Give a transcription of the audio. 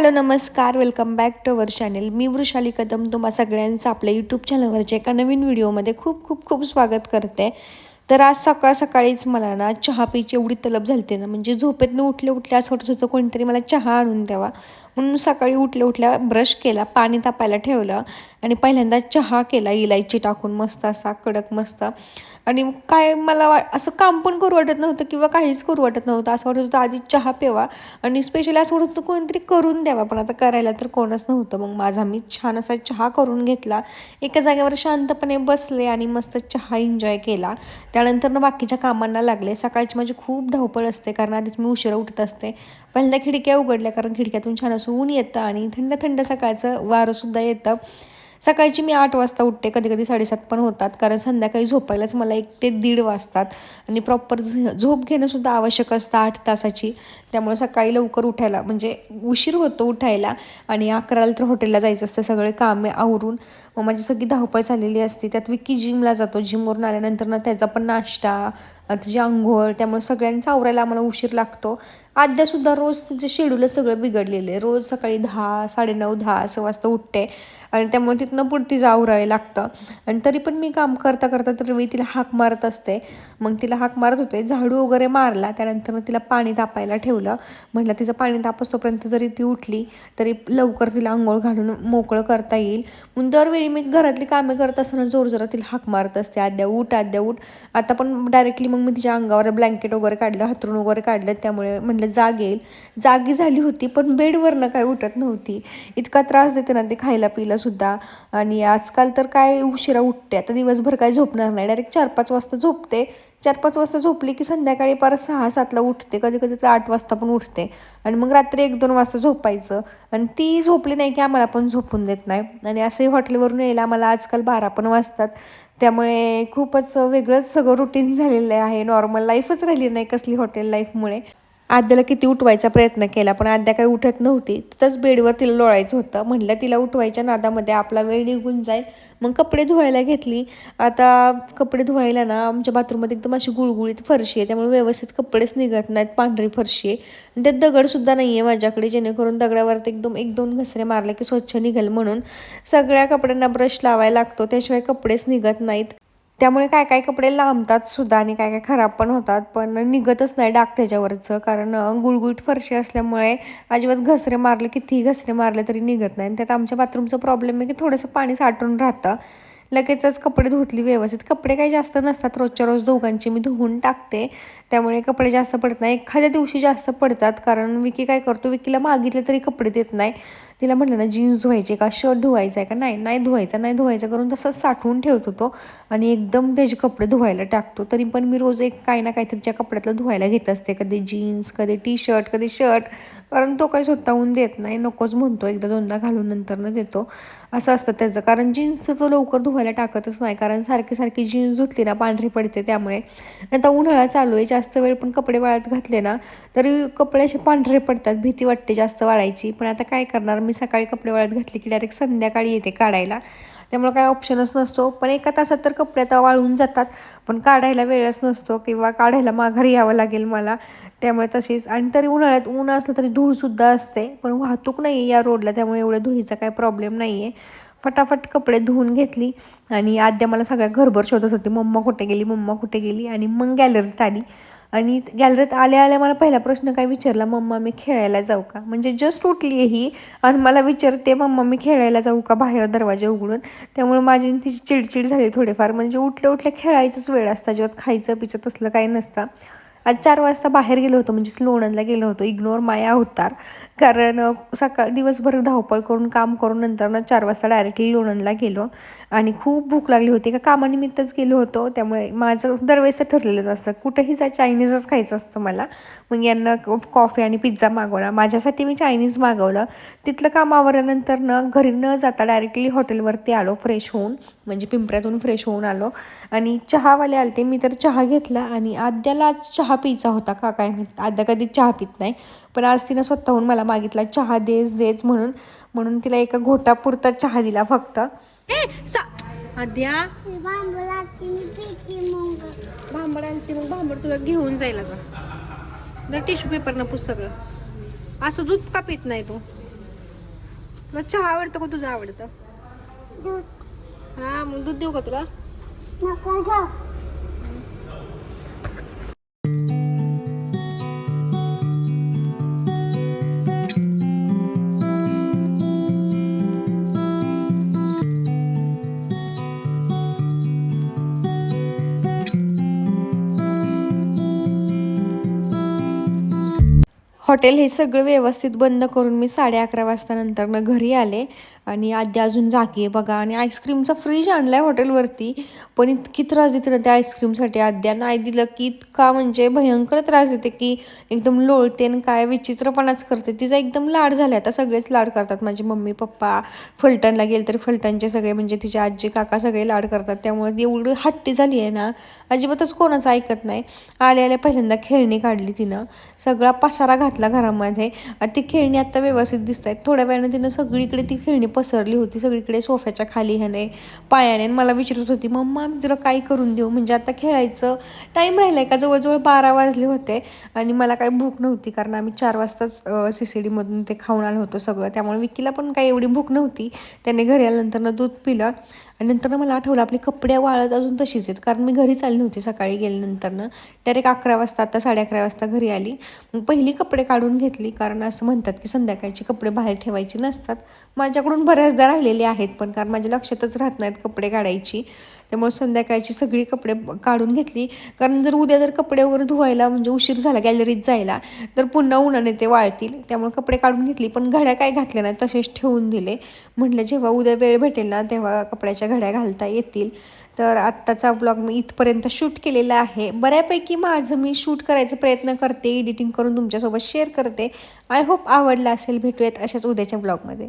Hello नमस्कार. Welcome back to our channel मी वृषाली कदम. तुम्हा सगळ्यांचं आपल्या यूट्यूब चॅनलवरच्या एका नवीन व्हिडिओमध्ये खूप खूप खूप स्वागत करते. तर आज सकाळ सकाळीच मला ना चहा प्यायची एवढी तलब झाली ना म्हणजे झोपेतनं उठले उठले असं वाटत होतं कोणीतरी मला चहा आणून द्यावा. म्हणून सकाळी उठल्या उठल्या ब्रश केला पाणी तापायला ठेवलं आणि पहिल्यांदा चहा केला इलायची टाकून मस्त असा कडक मस्त. आणि काय मला वा असं काम पण करू वाटत नव्हतं किंवा काहीच करू वाटत नव्हतं. असं वाटत होतं आधी चहा प्यावा आणि स्पेशली असं वाटत होतं कोणीतरी करून द्यावा पण आता करायला तर कोणच नव्हतं. मग माझा मी छान असा चहा करून घेतला. एका जागेवर शांतपणे बसले आणि मस्त चहा एन्जॉय केला. त्यानंतर ना बाकीच्या कामांना लागले. सकाळची माझी खूप धावपळ असते कारण आधीच मी उशिरा उठत असते. पहिल्यांदा खिडक्या उघडल्या कारण खिडक्यातून छान असं ऊन येतं आणि थंड थंड सकाळचं वारंसुद्धा येतं. सकाळची मी आठ वाजता उठते कधी कधी साडेसात पण होतात कारण संध्याकाळी झोपायलाच मला एक ते दीड वाजतात. आणि प्रॉपर झोप घेणंसुद्धा आवश्यक असतं आठ तासाची. त्यामुळे सकाळी लवकर उठायला म्हणजे उशीर होतो उठायला आणि अकराला तर हॉटेलला जायचं असतं सगळे कामे आवरून. मग माझी सगळी धावपळ झालेली असते त्यात विक्की जिमला जातो. जिमवरून आल्यानंतर ना त्याचा पण नाश्ता तिची आंघोळ त्यामुळे सगळ्यांचा आवरायला आम्हाला उशीर लागतो. आद्यासुद्धा रोज तिचे शेड्यूल सगळं बिघडलेलं आहे. रोज सकाळी दहा साडेनऊ दहा असं वाजता उठते. आणि त्यामुळे तिथनं पुढे तिचं आवरायला लागतं. आणि तरी पण मी काम करता करता तर मी तिला हाक मारत असते. मग तिला हाक मारत होते. झाडू वगैरे मारला. त्यानंतर तिला पाणी तापायला ठेवलं. म्हटलं तिचं पाणी तापसतोपर्यंत जरी ती उठली तरी लवकर तिला आंघोळ घालून मोकळं करता येईल. मग दरवेळी मी घरातली कामे करत असताना जोर जोरात तिला हाक मारत असते. आद्या उठ आद्या उठ. आता पण डायरेक्टली मग मी तिच्या अंगावर ब्लँकेट वगैरे काढलं हातरून वगैरे काढलं त्यामुळे म्हटलं जाग येईल. जागी झाली होती पण बेडवरनं काय उठत नव्हती. इतका त्रास देते ना ते खायला पिला सुद्धा. आणि आजकाल तर काय उशिरा उठते. आता दिवसभर काय झोपणार नाही. डायरेक्ट चार पाच वाजता झोपते. चार पाच वाजता झोपली की संध्याकाळी परत सहा सातला उठते. कधी कधी तर आठ वाजता पण उठते. आणि मग रात्री एक दोन वाजता झोपायचं. आणि ती झोपली नाही की आम्हाला पण झोपून देत नाही. आणि असंही हॉटेलवरून यायला आम्हाला आजकाल बारा पण वाजतात. त्यामुळे खूपच वेगळंच सगळं रुटीन झालेलं आहे. नॉर्मल लाईफच राहिली नाही कसली हॉटेल लाईफमुळे आद्याला किती उठवायचा प्रयत्न केला पण आद्या काही उठत नव्हती. तिथंच बेडवर तिला लोळायचं होतं. म्हणलं तिला उठवायच्या नादामध्ये आपला वेळ निघून जाईल. मग कपडे धुवायला घेतली. आता कपडे धुवायला ना आमच्या बाथरूममध्ये एकदम अशी गुळगुळीत फरशी आहे. त्यामुळे व्यवस्थित कपडेच निघत नाहीत. पांढरी फरशी आहे. आणि त्यात दगडसुद्धा नाही आहे माझ्याकडे. जेणेकरून दगडावरती एकदम एक दोन घसरे मारले की स्वच्छ निघेल म्हणून. सगळ्या कपड्यांना ब्रश लावायला लागतो. त्याशिवाय कपडेच निघत नाहीत. त्यामुळे काय काय कपडे लांबतात सुद्धा आणि काय काय खराब पण होतात पण निघतच नाही डाग त्याच्यावरचं. कारण गुळगुळीत फरशी असल्यामुळे अजिबात घसरे मारले कितीही घसरे मारले तरी निघत नाही. आणि त्यात आमच्या बाथरूमचा प्रॉब्लेम आहे की थोडंसं पाणी साठून राहतं. लगेचच कपडे धुतली व्यवस्थित. कपडे काही जास्त नसतात रोजच्या रोज दोघांचे. मी धुवून टाकते. त्यामुळे कपडे जास्त पडत नाही. एखाद्या दिवशी जास्त पडतात. कारण विकी काय करतो? विकीला मागितले तरी कपडे देत नाही. तिला म्हटलं ना जीन्स धुवायचे का? शर्ट धुवायचा आहे का? नाही नाही धुवायचा नाही धुवायचा. करून तसंच साठवून ठेवतो तो आणि एकदम त्याचे कपडे धुवायला टाकतो. तरी पण मी रोज एक काही ना काहीतरीच्या कपड्यातलं धुवायला घेत असते. कधी जीन्स कधी टी शर्ट कधी शर्ट. कारण तो काही स्वतःहून देत नाही. नकोच म्हणतो. एकदा दोनदा घालून नंतरनं देतो. असं असतं त्याचं. कारण जीन्स तर तो लवकर धुवायला टाकतच नाही. कारण सारखी सारखी जीन्स धुतली ना पांढरी पडते त्यामुळे. आता उन्हाळा चालू आहे. जास्त वेळ पण कपडे वाळत घातले ना तरी कपडे असे पांढरे पडतात. भीती वाटते जास्त वाळायची. पण आता काय करणार? मी सकाळी कपडे वाळत घातले की डायरेक्ट संध्याकाळी येते काढायला. त्यामुळे काय ऑप्शनच नसतो. पण एका तासात तर कपडे आता वाळून जातात. पण काढायला वेळच नसतो किंवा काढायला माघारी यावं लागेल मला. त्यामुळे तशीच. आणि तरी उन्हाळ्यात ऊन असलं तरी धूळसुद्धा असते. पण वाहतूक नाही आहे या रोडला त्यामुळे एवढ्या धुळीचा काही प्रॉब्लेम नाही आहे फटाफट कपडे धुवून घेतली. आणि आद्या मला सगळ्या घरभर शोधत होती. मम्मा कुठे गेली? मम्मा कुठे गेली? आणि मग गॅलरीत आली. आणि गॅलरीत आल्या आल्या मला पहिला प्रश्न काय विचारला मम्मा मी खेळायला जाऊ का? म्हणजे जस्ट उठली आहे ही आणि मला विचारते मम्मा मी खेळायला जाऊ का बाहेर दरवाजा उघडून? त्यामुळे माझी तिची चिडचिड झाली थोडेफार. म्हणजे उठल्या उठल्या खेळायचंच वेळ असता जेव्हा खायचं पिचं तसलं काही नसतं. आज चार वाजता बाहेर गेलो होतो म्हणजे लोणंदला गेलो होतो. इग्नोर माया अवतार. कारण सकाळ दिवसभर धावपळ करून काम करून नंतर ना चार वाजता डायरेक्टली लोणंदला गेलो. आणि खूप भूक लागली होती का कामानिमित्तच गेलो होतो. त्यामुळे माझं दरवेळेस ठरलेलंच असतं कुठंही जा चायनीजच खायचं असतं मला. मग यांना कॉफी आणि पिझ्झा मागवला. माझ्यासाठी मी चायनीज मागवलं. तिथलं काम आवरल्यानंतर न घरी न जाता डायरेक्टली हॉटेलवरती आलो फ्रेश होऊन. म्हणजे पिंपऱ्यातून फ्रेश होऊन आलो. आणि चहावाले आलते. मी तर चहा घेतला आणि आद्याला चहा प्यायचा होता का काय माहीत आद्या कधी चहा पित नाही. पण आज तिनं स्वतःहून मला मागितला चहा देच देच म्हणून म्हणून तिला एका घोटापुरता चहा दिला फक्त. आद्या. भांबड आलती मग भांबड तुला घेऊन जाईल आता. जर टिश्यू पेपर न पुस सगळं. असं दूध का पित नाही तू? तुला चहा आवडतं का तुझं आवडतं? दूध. हा मग दूध देऊ का तुला? हॉटेल हे सगळं व्यवस्थित बंद करून मी साडे अकरा वाजता नंतर मग घरी आले. आणि आद्या अजून जागी आहे बघा. आणि आईस्क्रीमचा फ्रीज आणला आहे हॉटेलवरती पण इतकी त्रास देते ना त्या आईस्क्रीमसाठी आद्या नाही दिलं की इतका म्हणजे भयंकर त्रास देते की एकदम लोळते आणि काय विचित्रपणाच करते. तिचा एकदम लाड झाला आता सगळेच लाड करतात. माझी मम्मी पप्पा फलटणला गेले तरी फलटणचे सगळे म्हणजे तिचे आजी काका सगळे लाड करतात. त्यामुळे ती एवढी हट्टी झाली आहे ना अजिबातच कोणाचं ऐकत नाही. आले आले पहिल्यांदा खेळणी काढली तिनं. सगळा पसारा घातला घरामध्ये. ती खेळणी आत्ता व्यवस्थित दिसत आहेत थोड्या वेळाने तिनं सगळीकडे ती खेळणी पसरली होती सगळीकडे सोफ्याच्या खाली ह्याने पायाने. आणि मला विचारत होती मम्मा मी तुला काय करून देऊ? म्हणजे आता खेळायचं टाईम राहिला आहे का? जवळजवळ बारा वाजले होते आणि मला काही भूक नव्हती कारण आम्ही चार वाजताच सी सी डीमधून ते खाऊन आलो होतो सगळं. त्यामुळे विकीला पण काही एवढी भूक नव्हती. त्याने घरी आल्यानंतर दूध पिलं. आणि नंतर मला आठवलं आपले कपडे वाळत अजून तशीच आहेत कारण मी घरीच आली नव्हती सकाळी गेल्यानंतरनं डायरेक्ट अकरा वाजता आता साडे अकरा वाजता घरी आली. मग पहिली कपडे काढून घेतली कारण असं म्हणतात की संध्याकाळची कपडे बाहेर ठेवायची नसतात. माझ्याकडून बऱ्याचदा राहिलेले आहेत पण कारण माझ्या लक्षातच राहत नाहीत कपडे काढायची. त्यामुळे संध्याकाळची सगळी कपडे काढून घेतली. कारण जर उद्या जर कपडे वगैरे धुवायला म्हणजे उशीर झाला गॅलरीत जायला तर पुन्हा उन्हाने ते वाळतील. त्यामुळे कपडे काढून घेतली पण घड्या काय घातल्या नाही तसेच ठेवून दिले. म्हटलं जेव्हा उद्या वेळ भेटेल ना तेव्हा कपड्याच्या घड्या घालता येतील. तर आत्ताचा ब्लॉग मी इथपर्यंत शूट केलेला आहे. बऱ्यापैकी माझं मी शूट करायचा प्रयत्न करते एडिटिंग करून तुमच्यासोबत शेअर करते. आय होप आवडला असेल भेटूयात अशाच उद्याच्या ब्लॉगमध्ये